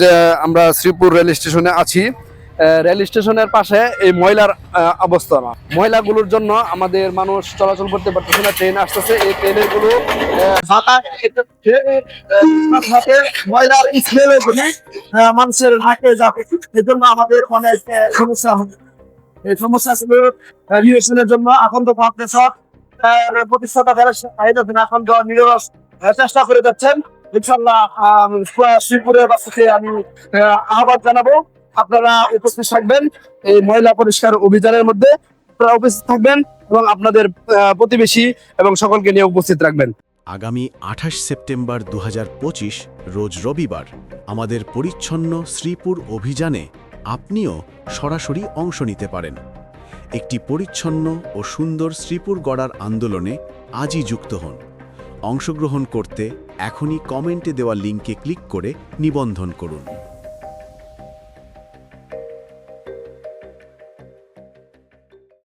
যে আমরা শ্রীপুর রেল স্টেশনে আছি। রেল স্টেশনের পাশে এই ময়লার অবস্থান ময়লাগুলোর জন্য আমাদের মানুষ চলাচল করতে পারতেছে না, ট্রেন আসতেছে। এই ট্রেনেরগুলো ময়লার মানুষের হাতে যাবে। এই জন্য আমাদের অনেক সমস্যা হবে এই সমস্যা ছিল নিরসনের জন্য এখন তো ভাবতে সব প্রতিষ্ঠাতা এখন চেষ্টা করে যাচ্ছেন। ইনশাল্লাহ শ্রীপুরের বাসীকে আমি আহ, আহ্বান জানাব। আপনারা উপস্থিত থাকবেন এই ময়লা পরিষ্কার অভিযানের মধ্যে। আপনারা উপস্থিত থাকবেন এবং আপনাদের প্রতিবেশী এবং সকলকে নিয়ে উপস্থিত রাখবেন। আগামী আঠাশ সেপ্টেম্বর দুহাজার পঁচিশ রোজ রবিবার আমাদের পরিচ্ছন্ন শ্রীপুর অভিযানে আপনিও সরাসরি অংশ নিতে পারেন। একটি পরিচ্ছন্ন ও সুন্দর শ্রীপুর গড়ার আন্দোলনে আজই যুক্ত হন। অংশগ্রহণ করতে এখনই কমেন্টে দেওয়া লিঙ্কে ক্লিক করে নিবন্ধন করুন।